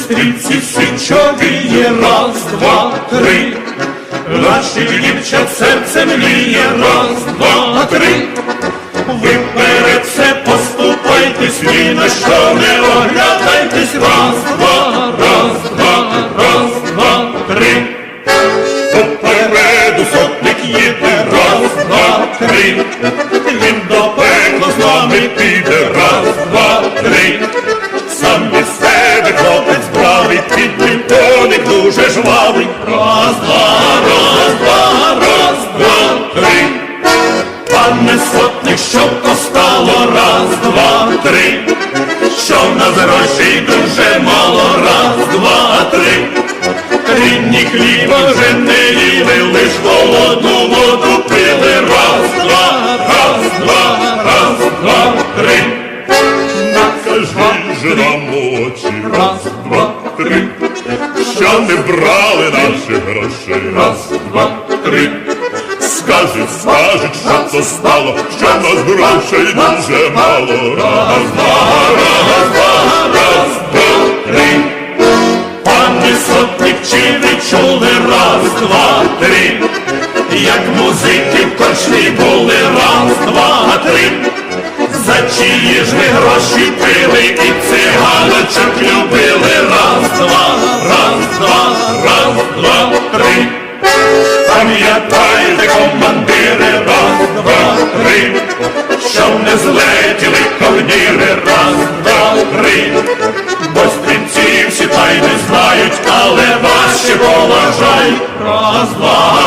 бистріці січові, раз, два, три. Наших дівчат серце мліє, раз, два, три. Ви перед це поступайтесь, ні на що не оглядайтесь, раз, два, раз, два, раз, два, три. Попереду сотник їде, раз, два, три. Він до пекла з нами піде, раз, два, три. Три. Що в нас грошей дуже мало, раз, два, три. Рідні хліба вже не їли, лиш холодну воду пили, раз, два, раз, два, раз, два, три. Накажи ж нам очі, раз, два, три. Що не брали наших грошей, раз, два, три. Скажуть, скажуть, що це стало, що нас грошей дуже мало. Раз, два, раз, два, раз, два, три. Пане сотник, чи ви чули раз, два, три, як музики в корчмі були раз, два, три, за чиї ж ви гроші пили і циганочок любили, раз, два, раз, два, раз, два, три. Пам'ятайте, командири, раз, два, три, щоб не злетіли ковніри, раз, два, три, бо стрільці всі та й не знають, але вас ще поважай, раз, два,